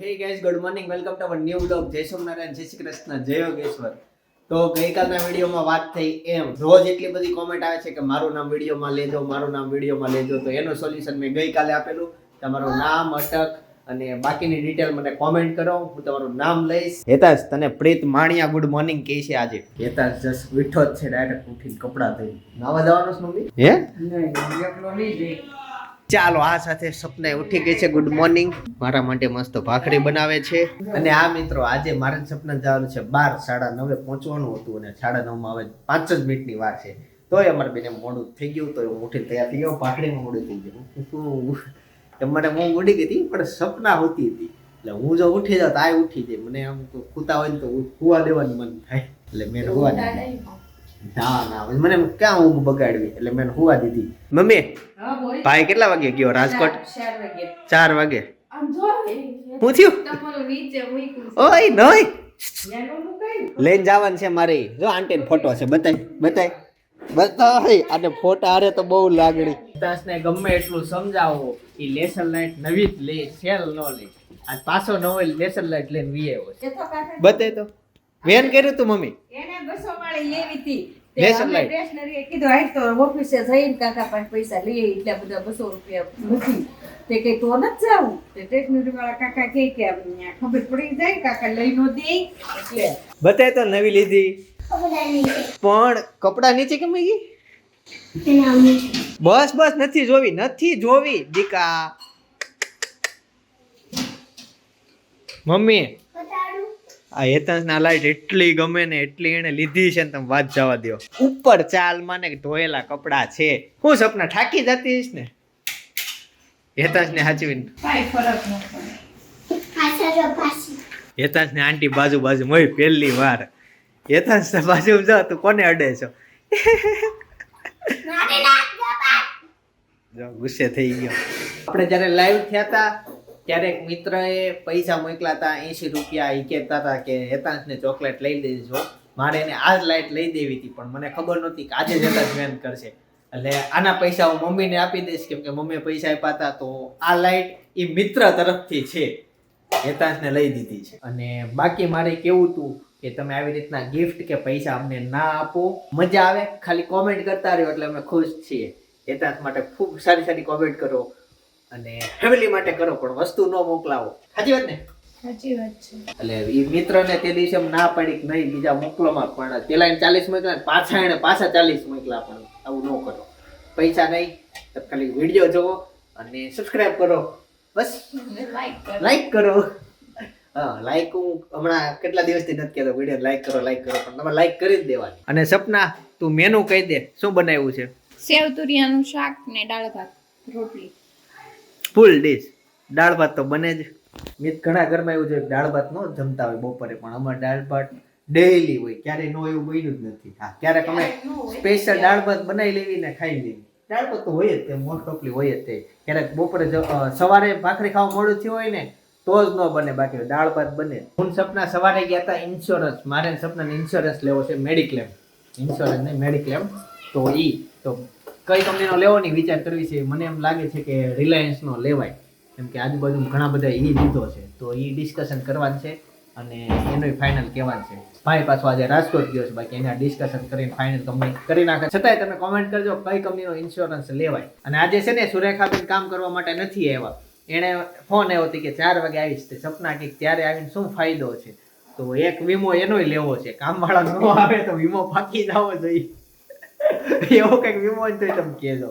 Hey guys good morning welcome to our new blog જય સોમનારાયણ જય શ્રી કૃષ્ણ જય યોગેશ્વર તો ગઈકાલના વિડીયોમાં વાત થઈ એમ. રોજ એટલી બધી કોમેન્ટ આવે છે કે મારું નામ વિડીયોમાં લેજો મારું નામ વિડીયોમાં લેજો. તો એનું સોલ્યુશન મેં ગઈકાલે આપેલું. તમારું નામ અટક અને બાકીની ડિટેલ મને કોમેન્ટ કરો. હું તમારું નામ લઈશ. હેતાશ તને પ્રીત માણિયા ગુડ મોર્નિંગ કહે છે આજે. હેતાશ જસ વિઠો જ છે. ડાયરેક્ટ ઉઠીને કપડાં થઈ નાવા જવાનું મમ્મી? હે? ચાલો આ સાથે સપને ઉઠી ગઈ છે. ગુડ મોર્નિંગ મારા માટે મસ્ત ભાખરી બનાવે છે. અને આ મિત્રો આજે મારે સપના જવાનું છે. બાર સાડા નવે પહોંચવાનું હતું અને સાડા નવમાં હવે પાંચ જ મિનિટની વાર છે. તોય અમારે બેને મોડું થઈ ગયું તો હું ઉઠીને તૈયાર થઈ ગયો. ભાખરીમાં મોડું થઈ ગયું. શું મને હું ઉડી ગઈ હતી પણ સપના હોતી હતી. એટલે હું જો ઉઠી જાઉં તો આ ઉઠી જાય. મને આમ ખૂતા હોય ને તો હુવા દેવાનું મન થાય. એટલે મેં હુવા ના ના મને ક્યાં ઊંઘ બગાડવી? એટલે મેં હુવા દીધી. મમ્મી ભાઈ કેટલા વાગે ગયો? રાજકોટ? ચાર વાગે. હું થયું. ઓય નોય. લઈને જવાનું છે મારે. જો આંટી ફોટો છે બતાય બતાય. બતાય અને ફોટા હારે તો બહુ લાગણી. દાસને ગમે એટલું સમજાવો એ લેસન લાઈટ નવી જ લે સેલ નો લે. આ પાછો નવો લેસન લાઈટ લઈને વી આવ્યો એ બતાય તો. વેન કર્યું તું મમ્મી? એને બસો વાળી લેવી હતી. તે લેસન અમે લાઈટ. સ્ટેશનરીએ કીધું હાલ તો ઓફિસે જઈને કાકા પાસે પૈસા લઈએ એટલા બધા બસો રૂપિયા નથી તે કે તો નથી જાવું તે સ્ટેશનરી વાળા કાકા કહે કે ખબર પડી જાય કાકા લઈ નો દે એટલે બતાય તો નવી લીધી. પણ કપડા નીચે કેમ ગઈ બસ બસ નથી જોવી નથી જોવી દીકા. મમ્મી આ હેતાંશ ના લાઈટ એટલી ગમે ને એટલી એને લીધી છે ને તમે વાત જવા દો ઉપર ચાલ માને ધોયેલા કપડા છે. હું સપના ઠાકી જતી ને? હેતાંશ ને કાંઈ ફરક ન પડે. ને આંટી બાજુ બાજુ મોય પહેલી વાર. હેતાંશ બાજુ જાઓ તું કોને અડે છો? જો ગુસ્સે થઈ ગયો. આપણે જ્યારે લાઈવ થયા હતા ત્યારે એક મિત્રએ પૈસા મોકલા હતા એંશી રૂપિયા એ કહેતા હતા કે, હેતાંશને ચોકલેટ લઈ દેજો મારે એને આ જ લાઈટ લઈ દેવી હતી પણ મને ખબર નહોતી કે આજે જ હેતાંશ કરશે. એટલે આના પૈસા હું મમ્મીને આપી દઈશ, કેમ કે મમ્મીએ પૈસા આપ્યા હતા તો આ લાઈટ એ મિત્ર તરફથી છે. હેતાંશને લઈ દીધી છે. અને બાકી મારે કેવું હતું કે તમે આવી રીતના ગિફ્ટ કે પૈસા અમને ના આપો. મજા આવે, ખાલી કોમેન્ટ કરતા રહ્યો એટલે અમે ખુશ છીએ. હેતાંશ માટે ખૂબ સારી સારી કોમેન્ટ કરો. અને ફેમિલી માટે કરો પણ વસ્તુ ન મોકલાવો. સાચી વાત ને? સાચી વાત છે. એટલે એ મિત્રને તે દિવસે ના પાડી કે નહીં બીજા મોકલોમાં પણ પેલા એને ચાલીસ મોકલા પાછા એને પાછા ચાલીસ મોકલા પણ આવું ન કરો. પૈસા નહીં તો ખાલી વીડિયો જોવો અને સબસ્ક્રાઇબ કરો. બસ. લાઈક લાઈક કરો. હા લાઈક હું હમણાં કેટલા દિવસથી નથી કહેતો વીડિયો લાઈક કરો લાઈક કરો પણ તમે લાઈક કરી જ દેવાની. અને સપના તું મેનુ કહી દે શું બનાવ્યું છે? સેવ તુરિયાનું શાક ને દાળ ભાત રોટલી. ફૂલ ડીશ દાળ ભાત તો બને જ. મિત ઘણા ઘરમાં એવું છે દાળ ભાત નો જમતા હોય બપોરે પણ અમારે દાળ ભાત ડેઈલી હોય. ક્યારેય નો એવું બન્યું જ નથી. હા ક્યારેક અમે સ્પેશિયલ દાળ ભાત બનાવી લેવી ને ખાઈ લેવી. દાળ ભાત તો હોય જ તે મોસ્ટ ઓફલી હોય જ તે. ક્યારેક બપોરે સવારે ભાખરી ખાવા મોડું થયું હોય ને તો જ ન બને. બાકી દાળ ભાત બને. હું સપના સવારે ગયા હતા ઇન્સ્યોરન્સ મારે સપનાને ઇન્સ્યોરન્સ લેવો છે મેડિક્લેમ ઇન્સ્યોરન્સ નહીં મેડિક્લેમ તો ઈ તો કઈ કંપનીનો લેવાની વિચાર કરવી છે મને એમ લાગે છે કે રિલાયન્સનો લેવાય. કેમ કે આજુબાજુ ઘણા બધા એ લીધો છે. તો એ ડિસ્કશન કરવાનું છે અને એનો ફાઇનલ કહેવાનું છે. ભાઈ પાછો આજે રાજકોટ ગયો છે, બાકી એના ડિસ્કશન કરીને ફાઇનલ કંપની કરી નાખે. છતાંય તમે કોમેન્ટ કરજો કઈ કંપનીનો ઇન્સ્યોરન્સ લેવાય. અને આજે છે ને સુરેખાબેન કામ કરવા માટે નથી આવ્યા. એણે ફોન આવ્યો હતો કે ચાર વાગે આવીશ તે સપના કે ત્યારે આવીને શું ફાયદો છે. તો એક વીમો એનોય લેવો છે. કામવાળા ન આવે તો વીમો ફાકી જવો જોઈએ. એવો કંઈક વીમો હોય તો તમે કહેજો.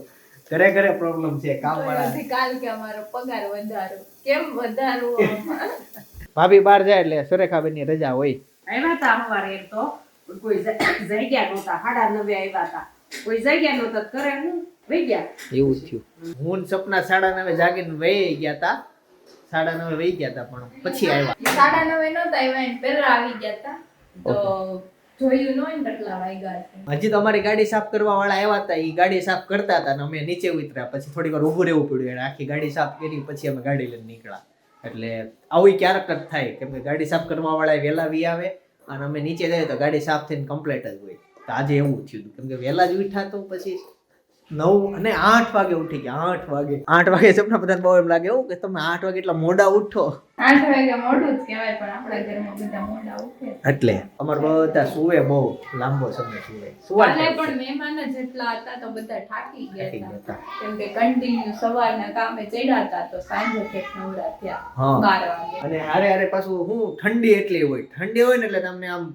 ઘરે ઘરે પ્રોબ્લેમ છે કામવાળા કાલ કે અમારો પગાર વધારો. કેમ વધારો ભાભી બહાર જાય એટલે સુરેખાબેનની રજા હોય. આવ્યા હતા અમારે એમ તો. કોઈ જગ્યા નહોતા. સાડા નવે આવ્યા હતા. કોઈ જગ્યા નહોતા કરે હું વહી ગયા? એવું જ થયું. હું સપના સાડા નવે જાગીને વહી ગયા હતા સાડા નવે વહી ગયા હતા પણ પછી આવ્યા. સાડા નવે નહોતા આવ્યા પહેલા આવી ગયા હતા તો જોયું નો એમ કેટલા વાગ્યા છે. હજી તો અમારી ગાડી સાફ કરવા વાળા આવ્યા હતા એ ગાડી સાફ કરતા હતા અને અમે નીચે ઉતર્યા. પછી થોડીક વાર ઊભું રહેવું પડ્યું, એને આખી ગાડી સાફ કરી પછી અમે ગાડી લઈને નીકળ્યા. એટલે આવું ક્યારેક જ થાય કેમ કે ગાડી સાફ કરવા વાળા વહેલા વી આવે અને અમે નીચે જઈએ તો ગાડી સાફ થઈને કમ્પ્લેટ જ હોય. તો આજે એવું થયું કેમ કે વહેલા જ ઉઠા તો પછી નવ અને આઠ વાગે ઉઠી ગયા આઠ વાગે. આઠ વાગે સપના બધા બહુ એમ લાગે એવું કે તમે આઠ વાગે એટલા મોડા ઉઠો. આઠ વાગે મોડું જ કહેવાય પણ આપણા ઘરમાં બધા મોડા ઉઠે. એટલે અમાર બધા સુવે બહુ લાંબો સમય સુવે. કાલે સુવા પણ મહેમાન જ એટલા હતા તો બધા થાકી ગયા હતા. કેમ કે કન્ટિન્યુ સવારના કામે ચડ્યા હતા તો સાંજે ઠેક નવરા થયા હા. બાર વાગે. અને હારે હારે પાછું હું ઠંડી એટલી હોય ઠંડી હોય ને એટલે તમને આમ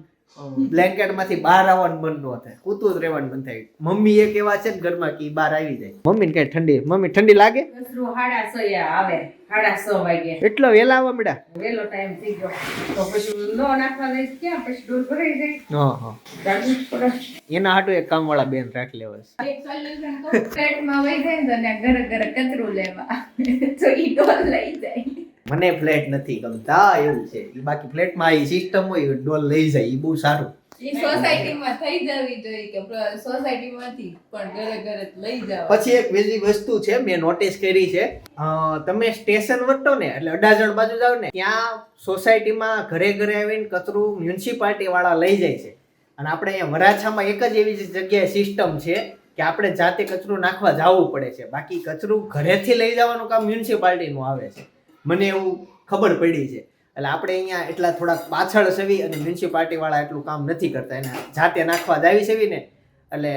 બ્લેન્કેટમાંથી બહાર આવવાનું મન ન થાય. કૂતું જ રહેવાનું મન થાય. મમ્મી એક એવા છે ને ઘરમાં કે બહાર આવી જાય. મમ્મી ને કઈ ઠંડી મમ્મી ઠંડી લાગે? કચરું હાડા સયા આવે. હાડા સ વાગે. એટલો વેલા આવે મળ્યા વેલો ટાઈમ થઈ ગયો. તો પછી નો નાખવા દઈશ ક્યાં? પછી ડોર ભરાઈ જાય. હા હા. એના હાટુ એક કામવાળા બેન રાખ લેવા એક solution તો ફ્લેટમાં વહી જાય ને ઘરે ઘરે કચરું લેવા તો ઈ ડોલ લઈ જાય. મને ફ્લેટ નથી ગમતા એવું છે. એ બાકી ફ્લેટમાં એ સિસ્ટમ હોય ડોલ લઈ જાય એ બહુ સારું. પછી એક બીજી વસ્તુ છે મેં નોટિસ કરી છે. તમે સ્ટેશન વટો ને એટલે અડાજણ બાજુ જાવ ને ત્યાં સોસાયટીમાં ઘરે ઘરે આવીને કચરું મ્યુનિસિપાલિટી વાળા લઈ જાય છે. અને આપણે અહીંયા વરાછામાં એક જ એવી જગ્યાએ સિસ્ટમ છે કે આપણે જાતે કચરું નાખવા જવું પડે છે. બાકી કચરું ઘરેથી લઈ જવાનું કામ મ્યુનિસિપાલિટીનું આવે છે. મને એવું ખબર પડી છે. એટલે આપણે અહીંયા એટલા થોડાક પાછળ સેવી અને મ્યુનિસિપાલિટી વાળા એટલું કામ નથી કરતા. એને જાતે નાખવા જાવી સેવી ને એટલે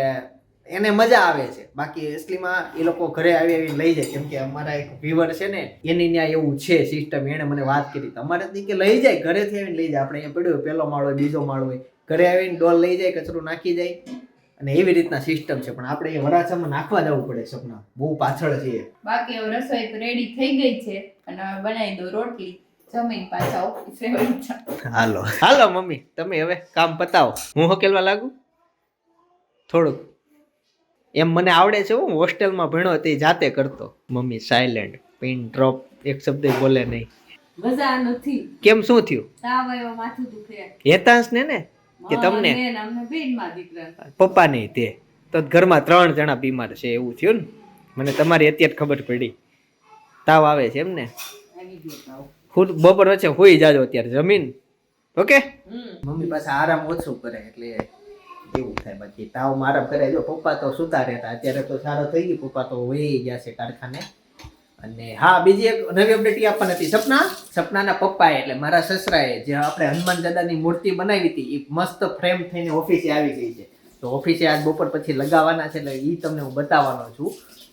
એને મજા આવે છે. બાકી એસલીમાં એ લોકો ઘરે આવી આવીને લઈ જાય. કેમ કે અમારા એક વિવર છે ને, એની ત્યાં એવું છે સિસ્ટમ એણે મને વાત કરી. તમારે કે લઈ જાય, ઘરેથી આવીને લઈ જાય. આપણે અહીંયા પડ્યું પહેલો માળો બીજો માળો હોય. ઘરે આવીને ડોલ લઈ જાય, કચરો નાખી જાય. અને એવી રીતના સિસ્ટમ છે. પણ આપણે એ વરાછામાં નાખવા જવું પડે સપના. બહુ પાછળ છીએ. બાકી હવે રસોઈ તો રેડી થઈ ગઈ છે અને હવે બનાવી દો રોટલી. જમીન પાછા ઓફિસે હાલો. હાલો મમ્મી. તમે હવે કામ પતાવો. હું હકેલવા લાગુ? થોડુંક. એમ મને આવડે છે હું હોસ્ટેલમાં ભણ્યો તે જાતે કરતો. મમ્મી સાયલેન્ટ પિન ડ્રોપ એક શબ્દ બોલે નહીં. મજા નથી. કેમ શું થયું? તાવ આવ્યો માથું દુખે. હેતાંશ ને ને? કે તમને? મને ને અમને બેનમાં દીકરા. પપ્પા નહીં તે તો ઘરમાં ત્રણ જણા બીમાર છે એવું થયું ને? મને તમારી અત્યારે ખબર પડી. તાવ આવે છે એમ ને? આવી ગયો તાવ. ખુદ બપોર વચ્ચે હોઈ જાજો અત્યારે જમીન. ઓકે? મમ્મી પાસે આરામ ઓછું કરે એટલે એવું થાય બાકી. તાવ મારા કરે જો પપ્પા તો સુતા રહેતા અત્યારે તો સારો થઈ ગયો. પપ્પા તો હોઈ ગયા છે કારખાને. અને હા બીજી એક નવી અપડેટ એ આપવાની હતી. સપના? સપનાના પપ્પાએ એટલે મારા સસરાએ જે આપણે હનુમાન દાદાની મૂર્તિ બનાવી હતી એ મસ્ત ફ્રેમ થઈને ઓફિસે આવી ગઈ છે. તો ઓફિસે આજ બપોર પછી લગાવવાના છે એટલે એ તમને હું બતાવવાનો છું.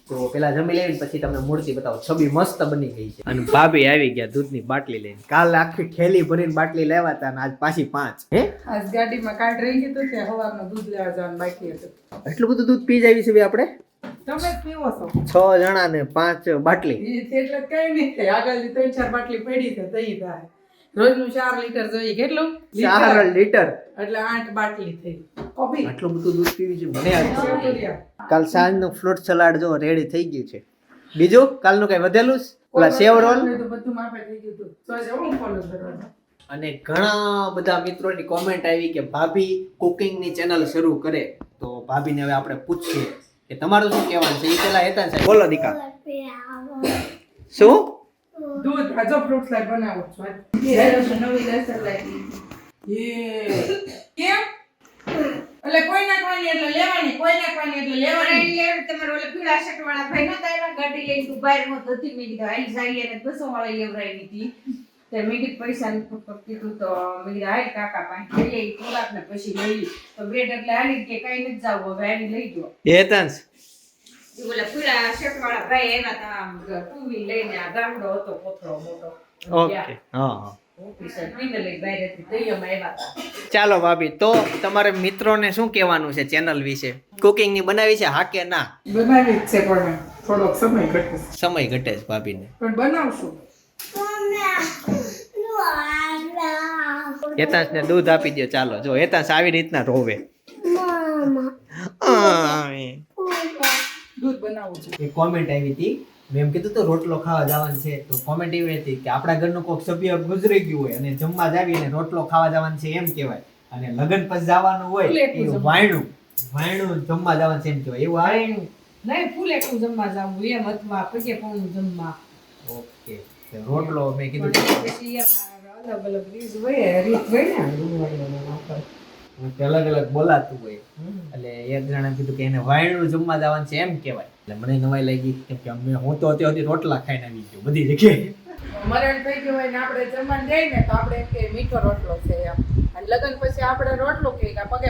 તો પેલા જમી લેવી પછી તમને મૂર્તિ બતાવો. છબી મસ્ત બની ગઈ છે. અને ભાભી આવી ગયા દૂધની બાટલી લઈને. કાલ આખી થેલી ભરીને બાટલી લેવા હતા અને આજ પાછી પાંચ. હે? આજ ગાડીમાં કાર્ડ રહી ગયું હતું ત્યાં સવારનું દૂધ લેવા જવાનું બાકી હતું. એટલું બધું દૂધ પી જાવી છે ભાઈ આપણે? તમે પીવો છો. છ જણા ને પાંચ બાટલી. એટલે કઈ નહીં થાય. આગળ ત્રણ ચાર બાટલી પડી છે તઈ થાય. રોજનું ચાર લીટર જોઈએ. કેટલું? ચાર લીટર. એટલે આઠ બાટલી થઈ. કોફી આટલું બધું દૂધ પીવી છે મને કાલ સાંજનું ફ્રૂટ સલાડ જો રેડી થઈ ગયું છે. બીજું કાલનું કઈ વધેલું? પેલા ઓલા સેવ રોલ? બધું માપે થઈ ગયું હતું. તો આજે હું follow કરવાનું? અને ઘણા બધા મિત્રોની કોમેન્ટ આવી કે ભાભી કુકિંગની ચેનલ શરૂ કરે. તો ભાભીને હવે આપણે પૂછીએ. કે તમારું શું કહેવાનું છે? એ પેલા હેતા સાહેબ. બોલો દીકા. શું? દૂધ હજો ફ્રૂટ સલાડ બનાવો છો. નવી લસણ લાગી એ. કેમ? એટલે કોઈ નાખવાની એટલે લેવાની કોઈ નાખવાની એટલે લેવાની. એટલે તમારો ઓલે પીળા શર્ટ વાળા ભાઈ નતા આવ્યા? ગાડી લઈને તું બહારમાં હતી મેં કીધું આઈ જઈએ ને બસો વાળા લેવરાઈ દીધી તે મેં કીધું પૈસા ની ફક્ત કીધું તો મેં કીધું કાકા પાસે લઈ આવી ને પછી લઈ તો બ્રેડ એટલે હાલી કે કઈ નથી જાવ હવે આની લઈ ગયો. હેતાંશ. ઓલા પીળા શર્ટ ભાઈ એના તા ટુ વ્હીલ લઈને આ ગામડો હતો કોથળો મોટો. ઓકે હા ચાલો ભાભી તો તમારે મિત્રોને શું કહેવાનું છે ચેનલ વિશે? કુકિંગની બનાવી છે હા કે ના? બનાવી છે પણ થોડોક સમય ઘટે સમય ઘટે છે ભાભીને. પણ બનાવશું. હેતાંશને દૂધ આપી દો ચાલો. જો હેતાંશ આવી રીતના રોવે. આય. દૂધ બનાવું છું. એક કોમેન્ટ આવી હતી. મેં એમ કીધું તો રોટલો ખાવા જવાનું છે. તો કોમેન્ટ એવી હતી કે આપણા ઘરનું કોઈક સભ્ય ગુજરી ગયું હોય અને જમવા જાવીને રોટલો ખાવા જવાનું છે એમ કહેવાય. અને લગ્ન પછી જવાનું હોય એ વાયણું. વાયણું જમવા જવાનું છે એમ કહેવાય. એવું આવે નહીં ફૂલ એકલું જમવા જવું એમ અથવા પછી પણ જમવા. ઓકે. રોટલો મેં કીધું અલગ અલગ રીત હોય રીત હોય ને. અલગ અલગ બોલાતું હોય. એટલે એક જણા કીધું કે એને વાયણું જમવા જવાનું છે એમ કહેવાય. એટલે મને નવાઈ લાગી કેમ કે અમે હું તો અત્યાર સુધી રોટલા ખાઈને આવી ગયો બધી જગ્યાએ. મરણ થઈ ગયું હોય ને આપણે જમવાનું જઈએ ને તો આપણે કે મીઠો રોટલો છે એમ. અને લગ્ન પછી આપણે રોટલો કે પગે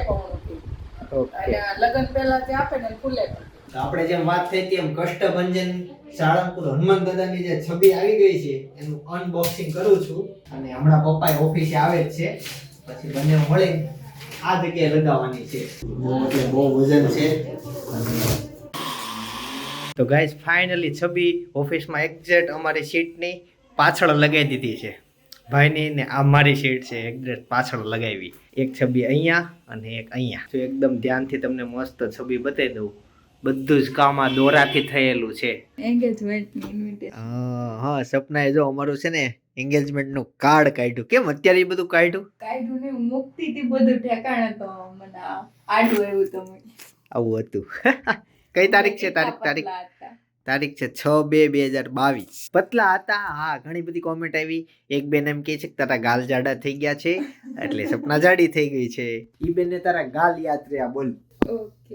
અને આ લગ્ન પહેલા જે આપે ને ખુલે ફૂલે તો આપણે જેમ વાત થઈ હતી એમ કષ્ટભંજન સાળંગપુર હનુમાન દાદાની જે છબી આવી ગઈ છે એનું અનબોક્સિંગ કરું છું. અને હમણાં પપ્પા ઓફિસે આવે જ છે. પછી બંને મળી આ જગ્યાએ લગાવવાની છે. બહુ એટલે બહુ વજન છે. તો ગાઈઝ ફાઇનલી છબી ઓફિસમાં એક્ઝેક્ટ અમારી સીટની પાછળ લગાવી દીધી છે. ભાઈની ને આ મારી સીટ છે એક્ઝેક્ટ પાછળ લગાવી. એક છબી અહીંયા અને એક અહીંયા. તો એકદમ ધ્યાનથી તમને મસ્ત છબી બતાવી દઉં. બધું જ કામ આ દોરાથી થયેલું છે. એન્ગેજમેન્ટની ઇન્વિટેશન હા સપનાએ જો અમારું છે ને એન્ગેજમેન્ટનું કાર્ડ કાઢ્યું. કેમ અત્યારે એ બધું કાઢ્યું? કાઢ્યું ને મુક્તિ થી બધું ઠેકાણે તો મને આડું એવું તો આવું હતું. કઈ તારીખ છે તારીખ? તારીખ? તારીખ છે છ બે બે હજાર બાવીસ. પતલા હતા હા ઘણી બધી કોમેન્ટ આવી. એક બેન એમ કહે છે કે તારા ગાલ જાડા થઈ ગયા છે એટલે સપના જાડી થઈ ગઈ છે. ઈ બેનને તારા ગાલ યાદ રહ્યા બોલ.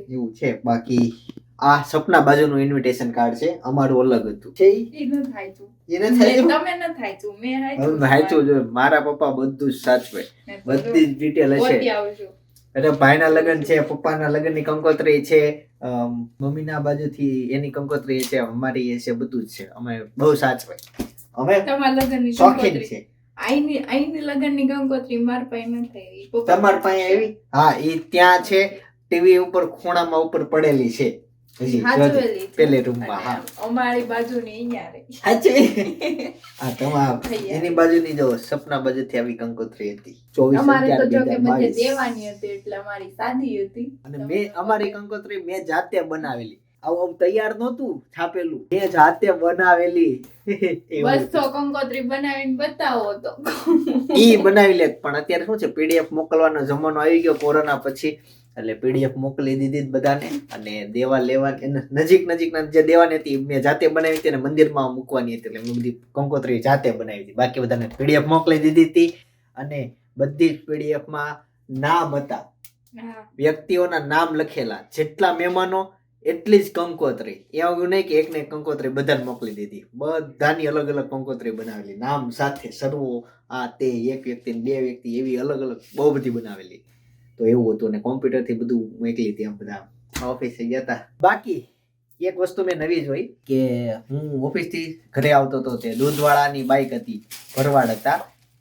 એવું છે. બાકી આ સપના બાજુનું ઇન્વિટેશન કાર્ડ છે. અમારું અલગ હતું. છે એ ન થાય છે? તમે ન થાય છું મેં. હવે સાચું જો. મારા પપ્પા બધું જ સાચવે. બધી જ ડિટેલ હશે. આવું. એટલે ભાઈના લગ્ન છે પપ્પાના લગ્નની કંકોત્રી છે મમ્મીના બાજુથી એની કંકોત્રી છે અમારી એ છે બધું જ છે. અમે બહુ સાચવે. અમે તમારા લગ્નની શોખીન. છે. આઈની આઈની લગ્નની કંકોત્રી મારા પાસે ન થઈ તમાર પાસે એવી હા એ ત્યાં છે. ટીવી ઉપર ખૂણામાં ઉપર પડેલી છે. હજી પેલે રૂમમાં હા. અમારી બાજુની અહીંયા રહી. સાચવી હા તમામ એની બાજુની જો સપના બાજુથી આવી કંકોત્રી હતી. ચોવીસ અમારે તો જો કે હજાર દેવાની હતી એટલે અમારી સાદી હતી. અને મેં અમારી કંકોત્રી મેં જાતે બનાવેલી. આવું તૈયાર નહોતું છાપેલું. મેં જાતે બનાવેલી. બસો કંકોત્રી બનાવીને બતાવો તો. ઈ બનાવી લે પણ અત્યારે શું છે પીડીએફ મોકલવાનો જમાનો આવી ગયો કોરોના પછી. એટલે પીડીએફ મોકલી દીધી બધાને. અને દેવા લેવાની નજીક નજીક નજીકના જે દેવાની હતી મેં જાતે બનાવી હતી અને મંદિરમાં મૂકવાની હતી. એટલે મેં બધી કંકોત્રી જાતે બનાવી હતી. બાકી બધાને પીડીએફ મોકલી દીધી હતી. અને બધી જ પીડીએફમાં નામ હતા. વ્યક્તિઓના નામ લખેલા. જેટલા મહેમાનો એટલી જ કંકોત્રી. એવું નહીં કે એકને એક કંકોત્રી બધાને મોકલી દીધી. બધાની અલગ અલગ કંકોત્રી બનાવેલી. નામ સાથે સર્વો આ તે એક વ્યક્તિ બે વ્યક્તિ એવી અલગ અલગ બહુ બધી બનાવેલી. તો એવું હતું ને કોમ્પ્યુટરથી બધું મોકલી હતી આમ બધા ઓફિસે ગયા હતા બાકી એક વસ્તુ મેં નવી જોઈ કે હું ઓફિસથી ઘરે આવતો હતો તે દૂધવાળાની બાઇક હતી ભરવાડ હતા.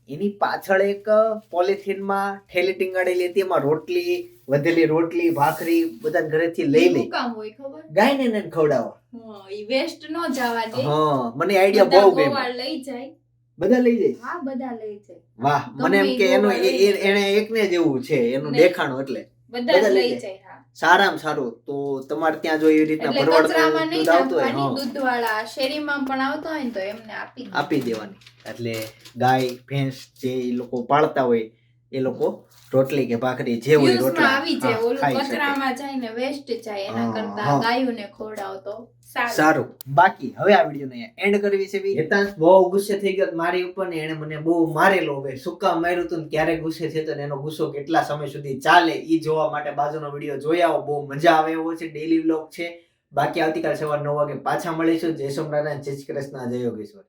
એની પાછળ એક પોલિથીનમાં થેલી ટીંગાડેલી હતી એમાં રોટલી વધેલી રોટલી ભાખરી બધા ઘરેથી લઈ લઈ. કામ હોય ખબર? ગાયને ને ખવડાવો. વેસ્ટ ન જવા દે. હા મને આઈડિયા બહુ ગમ્યો. લઈ જાય. બધા લઈ જાય? હા બધા લઈ જાય વાહ મને એમ કે એનું એને એકને જેવું છે એનું. દેખાણું એટલે. બધા લઈ જાય. હા. સારામાં સારું. તો તમારે ત્યાં જો એવી રીતના ભરવાડ દૂધ આવતું હોય દૂધવાળા શેરીમાં પણ આવતા હોય ને તો એમને આપી આપી દેવાની. એટલે ગાય ભેંસ જે લોકો પાળતા હોય એ લોકો રોટલી કે ભાખરી જે હોય રોટલા આવી જાય. ઓલું કચરામાં જાય ને વેસ્ટ જાય એના કરતા ગાયોને ખવડાવો તો સારું. બાકી હવે આ વિડિયો ને એન્ડ કરવી છે બી. હેતાંશ બહુ ગુસ્સે થઈ ગયો મારી ઉપર ને એને મને બહુ મારેલો હવે. સુકા માર્યું તું ને ક્યારે ગુસ્સે થયો તો ને એનો ગુસ્સો કેટલા સમય સુધી ચાલે ઈ જોવા માટે બાજુનો વીડિયો જોઈ આવો. બહુ મજા આવે એવો છે. ડેલી વ્લોગ છે. બાકી આવતીકાલ સવાર નવ વાગે પાછા મળીશું. જય સોમનારાયણ જય શ્રી કૃષ્ણ જય યોગેશ્વર.